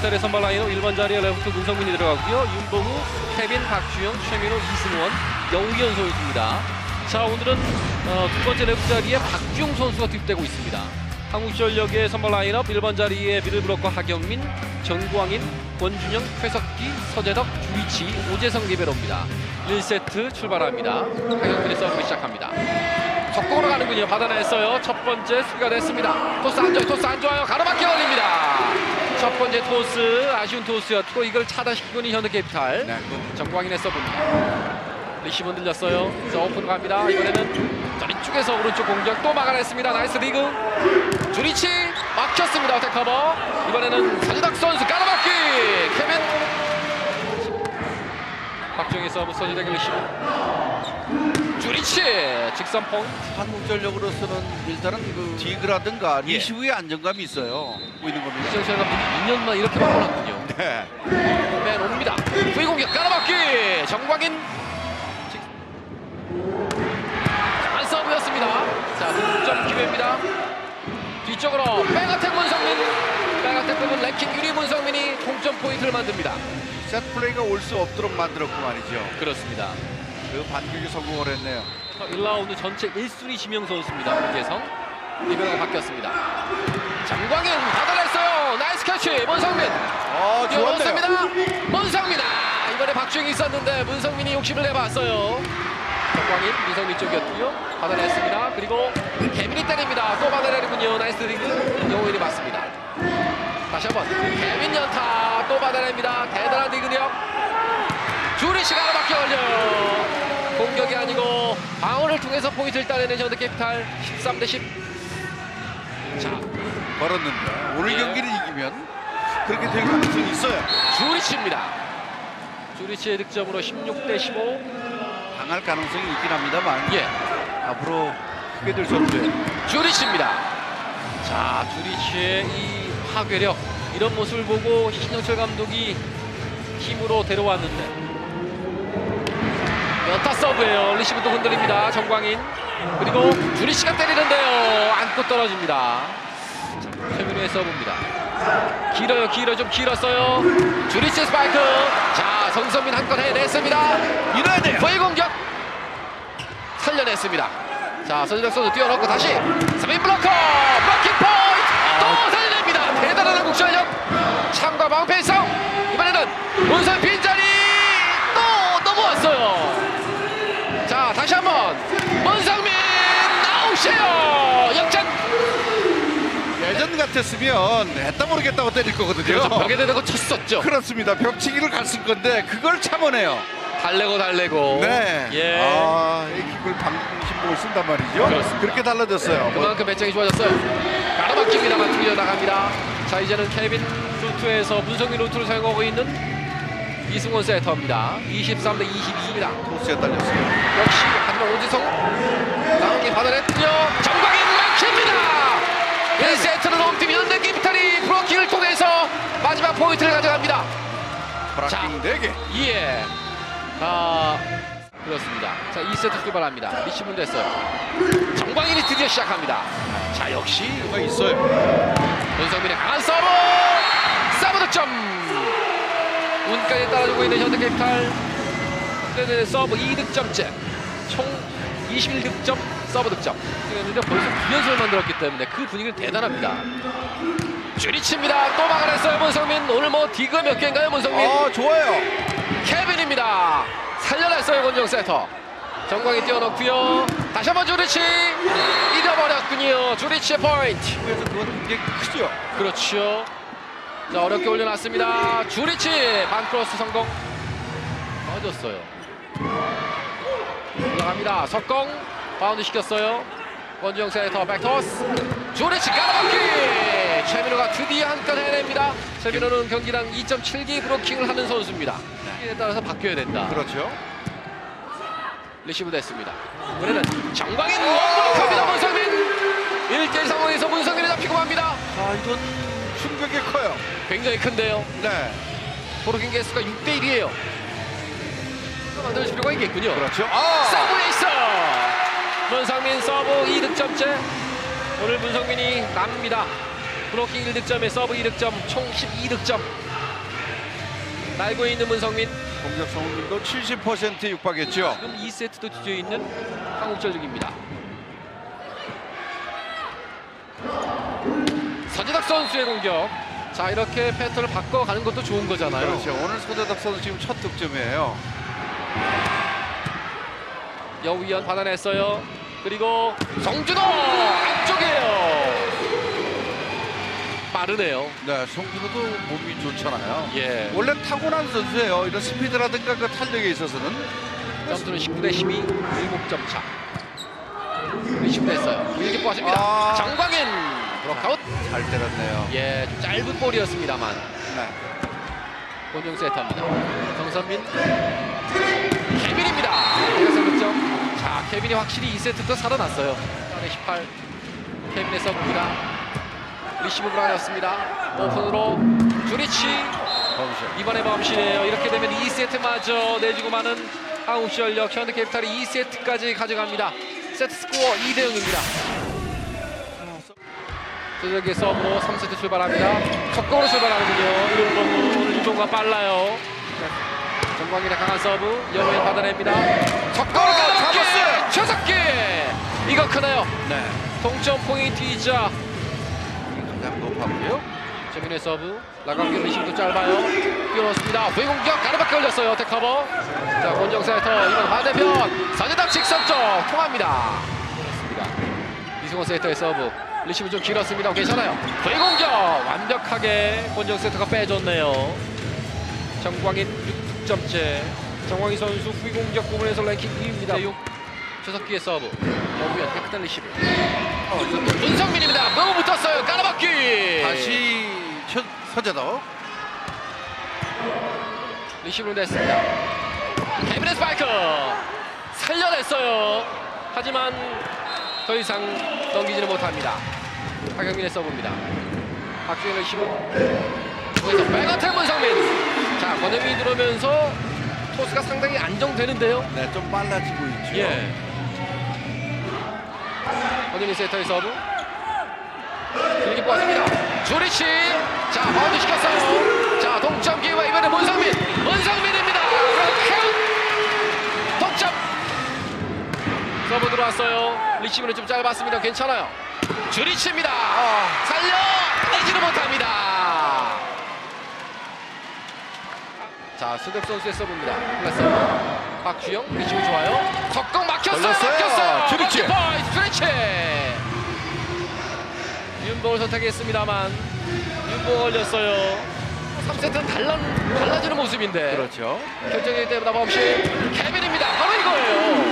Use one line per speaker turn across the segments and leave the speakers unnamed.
이스타의 선발 라인업 1번 자리에 레프트 문성민이 들어가고요. 윤봉우, 케빈, 박주영, 최민호, 이승원, 영우현 선수입니다. 자 오늘은 어, 두 번째 레프트 자리에 박주영 선수가 투입되고 있습니다. 한국전력의 선발 라인업 1번 자리에 미들브로커 하경민, 정광인, 권준영, 최석기, 서재덕, 주이치, 오재성 리베로입니다. 1세트 출발합니다. 하경민의 서브를 시작합니다. 적공으로 가는군요. 받아냈어요. 첫 번째 수비가 됐습니다. 토스 안 좋아요. 토스 안 좋아요. 가로막기 걸립니다. 첫 번째 토스 아쉬운 토스였고 이걸 차단시키고는 현대캐피탈
네.
정광인의 서브입니다. 리시브 들렸어요. 자 오픈 갑니다. 이번에는 저리 쪽에서 오른쪽 공격 또 막아냈습니다. 나이스 리그. 주리치 막혔습니다. 어택 커버. 이번에는 서지덕 선수 가로막기. 케빈. 박정희 서브 서지덕의 리시브. 주리치 직선 포인트.
한국전력으로서는 일단은 그 디그라든가
예.
리시브의 안정감이 있어요. 보이는 겁니다.
이정철 감독이 2년만 이렇게 바꿔놨군요.
네.
맨 옵니다. 후위 공격 깔아막기 정광인 안 서브였습니다. 자 득점 기회입니다. 뒤쪽으로 백어택 문성민 백어택 부분 랭킹 1위 문성민이 동점 포인트를 만듭니다.
셋 플레이가 올 수 없도록 만들었고 말이죠.
그렇습니다.
그 반격에 성공을 했네요.
1라운드 전체 1순위 지명 선수입니다. 문재성 리베로가 바뀌었습니다. 정광인 받아냈어요. 나이스 캐치 문성민
아,
뛰어넘습니다. 문성민 아, 이번에 박주영이 있었는데 문성민이 욕심을 내봤어요. 정광인 문성민 쪽이었고요. 받아냈습니다. 그리고 개민이 때립니다. 또 받아내는군요. 나이스 리그 영호일이 맞습니다. 다시 한번 개민 연타 또 받아냅니다. 대단한 리그력. 주리시가 하나밖에 걸려요. 공격이 아니고 방어를 통해서 포인트를 따내는 현대캐피탈 13 대 10. 자
걸었는데 오늘
예.
경기를 이기면 그렇게 될 가능성이 있어요.
주리치입니다. 주리치의 득점으로 16 대 15.
당할 가능성이 있긴 합니다만
예.
앞으로 크게 될 선수예요.
주리치입니다. 자, 주리치의 이 파괴력 이런 모습을 보고 신영철 감독이 팀으로 데려왔는데 연타 서브예요. 리시브도 흔들립니다. 정광인 그리고 주리치가 때리는데요. 안고 떨어집니다. 자, 최민우의 서브입니다. 길어요, 길어 좀 길었어요. 주리치 스파이크. 자, 성성민 한 건 해냈습니다.
이뤄야 돼요.
거의 공격 살려냈습니다. 자 서진혁 선수 뛰어넘고 다시 스민 블로커 블로킹 포인트 또 살려냅니다. 대단한 한국전력 싸움 이번에는 문선 빈자리 또 넘어왔어요. 자 다시 한번 문성민 나오세요 역전
예전 같았으면 했다 모르겠다고 때릴 거거든요.
그래서 벽에 대고 쳤었죠.
그렇습니다. 벽치기를 갔을 건데 그걸 참아내요.
달래고 달래고
네.
예.
아, 이 킥을 방금 신봉을 쓴단 말이죠.
그렇습니다.
그렇게 달라졌어요. 뭐,
그만큼 배짱이 좋아졌어요. 가로막힙니다만 뚫려 나갑니다. 자 이제는 케빈 루트에서 문성민 루트를 사용하고 있는 이승원 세터입니다. 23 대 22입니다.
토스에 달렸어요.
역시 하지만 오지성 나오게 받아냈군요. 정광인 막힙니다. 1세트는 홈팀 현대캐피탈이 브로킹을 통해서 마지막 포인트를 가져갑니다.
브라킹 4개.
예. 아 그렇습니다. 자 2세트 출발합니다. 리시분 됐어요. 정광인이 드디어 시작합니다. 자 역시
뭐가 있어요.
문성민의 강한 서브 득점. 운까지 따라주고 있는 현대캐피탈. 그런데 서브 2득점째. 총 21득점 서브 득점. 그랬는데 벌써 9연승을 만들었기 때문에 그 분위기는 대단합니다. 주리치입니다. 또 막아냈어요 문성민. 오늘 뭐 디그 몇 개인가요 문성민?
아, 좋아요.
케빈입니다. 살려냈어요 권정 세터. 정광이 뛰어넣고요. 다시 한번 주리치 잊어버렸군요. 주리치의 포인트.
그래서 그건 굉장히 크죠.
그렇죠. 자 어렵게 올려놨습니다. 주리치 반크로스 성공. 빠졌어요. 올라갑니다. 석공 바운드 시켰어요. 원주영 세터 백토스. 주리치 까다박기. 최민호가 드디어 한건 해냅니다. 최민호는 경기당 2.7기 브로킹을 하는 선수입니다. 이에 따라서 바뀌어야 된다.
그렇죠.
리시브 됐습니다. 이번에는 정광인 원블록합니다. 문성민. 1대1 상황에서 문성민이 잡히고 맙니다.
아, 이건 충격이 커요.
굉장히 큰데요.
네.
브로킹 개수가 6대 1이에요. 만들 필요가 있겠군요.
그렇죠. 아!
서브 에이스! 문성민 서브 2득점째. 오늘 문성민이 납니다. 브로킹 1득점에 서브 2득점 총 12득점. 날고 있는 문성민.
공격 성공률도 70%에 육박했죠.
지금 2세트도 뒤져 있는 한국전력입니다. 서재덕 선수의 공격. 자 이렇게 패턴을 바꿔가는 것도 좋은 거잖아요.
그렇죠. 오늘 소대덕 선수 지금 첫 득점이에요.
여우현 받아냈어요. 그리고 정준호 안쪽이에요. 빠르네요.
네, 송준호도 몸이 좋잖아요.
예.
원래 타고난 선수예요. 이런 스피드라든가 그 탄력에 있어서는.
점수는 19대 12, 7점 차. 리시브했어요. 길게 빠집니다.
아.
정광인 브로카웃.
잘 때렸네요.
예, 좀 짧은 볼이었습니다만
네.
본영 세터입니다. 정선민, 케빈입니다. 대각선 득점. 자, 케빈이 확실히 2세트 또 살아났어요. 8대 18. 케빈의 서브입니다. 리시브 브라이었습니다. 오픈으로 주리치. 이번에 범실이에요. 이렇게 되면 2세트마저 내주고 마는 한국전력 현대캐피탈이 2세트까지 가져갑니다. 세트 스코어 2대 0입니다. 저녁에 서브로 3세트 출발합니다. 속공으로 출발하거든요. 윤봉우 오늘 윤봉우가 빨라요. 정광인의 강한 서브 여우에 받아냅니다. 속공으로 가볍게
잡았어요.
최석기 이거 크네요.
네.
동점 포인트이자
가장 높았고요.
최민의 서브 라강길 리시브도 짧아요 뛰어넣습니다 후위공격 가르바퀴 걸렸어요 테커버 자 권정 세터 이번 반대편 사제답 직선점 통합니다 이승원 세터의 서브 리시브 좀 길었습니다. 괜찮아요. 후위공격. 완벽하게 권정 세터가 빼줬네요. 정광인 6득점째. 정광인 선수 후위 공격 부분에서 랭킹 2위입니다. 6 최석기의 서브. 여우현 깨끗한 리시브. 어, 문성민입니다. 너무 붙었어요. 까르바퀴
다시 첫 서재덕.
리시브로 냈습니다. 케빈의 스파이크 살려냈어요. 하지만 더 이상 넘기지는 못합니다. 박영민의 서브입니다. 박주현 리시브 그래서 백어택 문성민 자 권혜민이 들어오면서 토스가 상당히 안정되는데요.
네, 좀 빨라지고 있죠.
예. 권혜민 세터의 서브 길게 뽑았습니다. 조리치 자 바운드 시켰어요. 자 동점 기회 이번에 문성민 문성민입니다. 캐운 동점 서브 리시브는 좀 짧았습니다. 괜찮아요. 주리치입니다. 어, 살려 내지는 못합니다. 자 수덕 선수의 서브입니다. 플랫 서브 박주영 리시브 좋아요. 석공 막혔어요.
걸렸어요.
막혔어요.
주리치.
주리치. 윤봉을 선택했습니다만 윤봉 걸렸어요. 3세트는 달라, 달라지는 모습인데
그렇죠.
결정이 때보다 없이 케빈입니다. 바로 이거예요.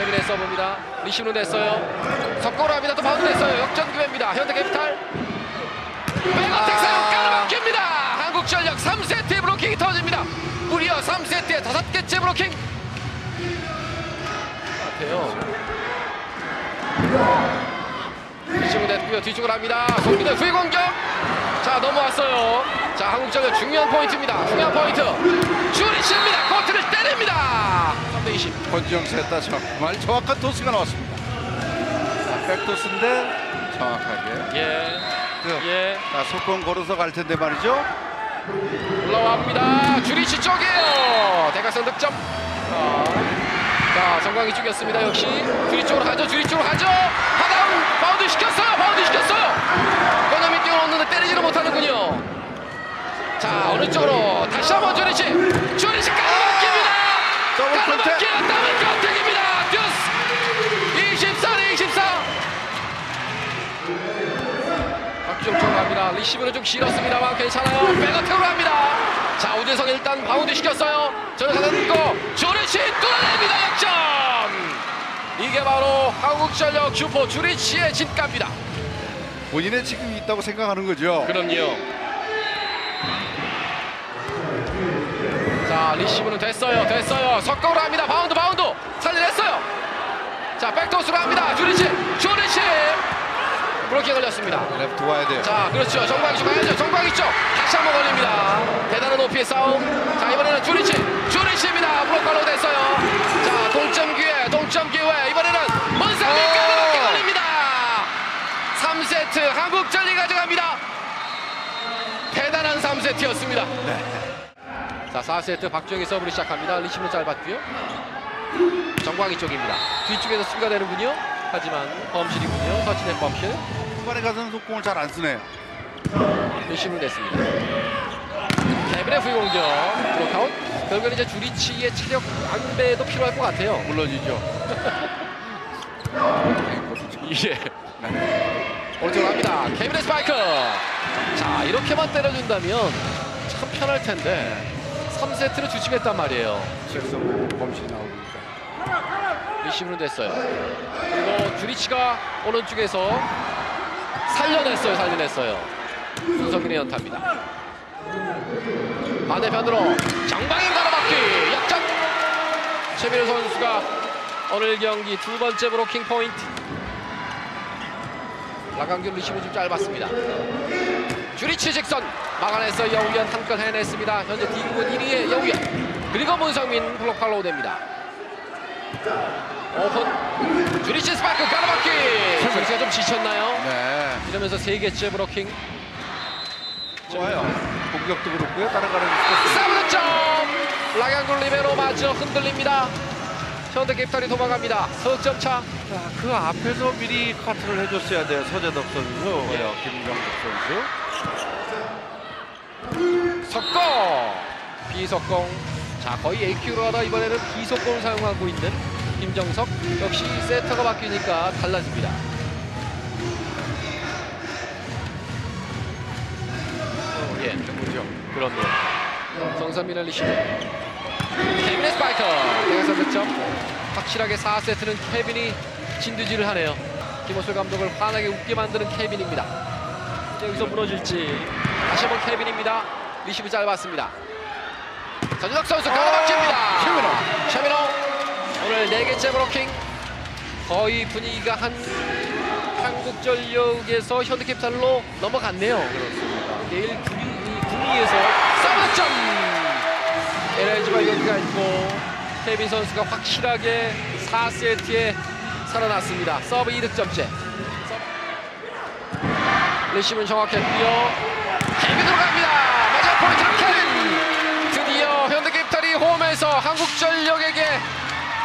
케빈의 서브입니다. 리시브는 됐어요. 석고로 합니다. 또 바운드 됐어요. 역전 기회입니다. 현대 캐피탈. 백어택 사용
아.
까르막힙니다. 한국전력 3세트의 브로킹이 터집니다. 무려 3세트에 다섯 개째 브로킹. 같아요. 뒤쪽으로 냈고요. 뒤쪽으로 합니다. 송민의 후위 공격. 자 넘어왔어요. 자 한국전력 중요한 포인트입니다. 중요한 포인트. 주리시입니다. 코트를 때립니다. 3대 20.
권지영 세타 정말 정확한 토스가 나왔습니다. 자, 백토스인데 정확하게.
예.
그,
예.
자, 속공 걸어서 갈 텐데 말이죠.
올라와봅니다. 주리시 쪽이에요. 대각선 득점. 자, 자 정광이 죽였습니다. 역시 주리 쪽으로 가죠. 주리 쪽으로 가죠. 하다운 바운드 시켰어요. 바운드 시켰어요. 권영민 뛰어놓는데 때리지를 못하는군요. 자 어느 쪽으로 다시 한번 주리시. 주리시 까르막힙니다.
더블
까르막히
컨택.
더블 컨택입니다. 듀스 24대 24. 박주영 쪽으로 갑니다. 리시브는 좀 길었습니다만 괜찮아요. 백어택으로 합니다. 자 우재성 일단 바운드 시켰어요. 저를 가는 거 조리치 뚫어냅니다. 역전. 이게 바로 한국전력 슈퍼 주리치의 진가입니다.
본인의 지금 있다고 생각하는 거죠.
그럼요. 자 리시브는 됐어요. 됐어요. 석공으로 합니다. 바운드 바운드 살려냈어요. 자 백토스로 합니다. 주리치 주리치 브로킹 걸렸습니다.
랩트 와야 돼요.
자, 그렇죠. 정광이 쪽 가야죠. 정광이 쪽 다시 한번 걸립니다. 대단한 높이의 싸움. 자, 이번에는 주리치. 주리치입니다. 블록발로 됐어요. 자, 동점 기회, 동점 기회. 이번에는 문상민
어.
까다롭게 걸립니다. 3세트 한국 전리 가져갑니다. 대단한 3세트. 3세트였습니다.
네.
자, 4세트 박주영이 서브를 시작합니다. 리시브는 짧았고요. 정광희 쪽입니다. 뒤쪽에서 수비가 되는군요. 하지만 범실이군요. 서진의 범실.
후반에 가서는 속공을 잘 안 쓰네요.
리시브를 냈습니다. 케빈의 후위 공격 블록아웃. 결국엔 이제 주리치의 체력 안배도 필요할 것 같아요.
물론이죠.
예. 오른쪽으로 갑니다. 케빈의 스파이크. 자, 이렇게만 때려준다면 참 편할 텐데 3세트를 주춤했단 말이에요.
최성 범실이 나오니까.
리시브는 됐어요. 그리고 주리치가 오른쪽에서 살려냈어요. 살려냈어요. 손성민의 연타입니다. 반대편으로 정방인 가로막기 역전. 최민우 선수가 오늘 경기 두 번째 브로킹 포인트. 라강균 리시브 좀 짧았습니다. 주리치 직선 막아내서 여우현 한건 해냈습니다. 현재 D구분 1위의 여우현. 그리고 문성민 블록 팔로우 됩니다. 오픈 주리치 스파이크 가로막기 선수가 좀 지쳤나요?
네.
이러면서 세 개 째 브로킹
좋아요. 공격도 그렇고요. 따라가는 스포츠.
싸움 득점 라강굴 리베로 마저 흔들립니다 현대캐피탈이 도망갑니다 석점 차
자, 그 앞에서 미리 카트를 해줬어야 돼요. 서재덕 선수,
예.
어, 김정국 선수.
석공 비석공 자 거의 AQ로 하다 이번에는 비석공을 사용하고 있는 김정석 역시 세터가 바뀌니까 달라집니다 예
뭐죠?
그럼요. 정선민의 리시브. 케빈의 스파이커. 대가선 득점. 확실하게 4세트는 케빈이 진두지를 하네요. 김호철 감독을 환하게 웃게 만드는 케빈입니다. 여기서 무너질지. 다시 한번 케빈입니다. 리시브 짧았습니다. 전준석 선수 가로막힙니다.
최민호.
최민호. 오늘 네 개째 브로킹. 거의 분위기가 한 한국전력에서 현대캐피탈로 넘어갔네요.
그렇습니다.
내일 구미에서 서브점 LG가 여기가 있고 케빈 선수가 확실하게 4세트에 살아났습니다. 서브 2득점째. 레시브는 정확했고요. 케빈 들어갑니다. 마지막 포인트는 케빈. 드디어 현대캐피탈이 홈에서 한국전력에게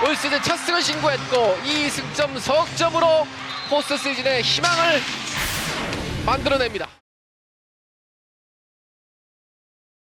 올 시즌 첫 승을 신고했고 2승점 석점으로 포스트 시즌의 희망을 만들어냅니다.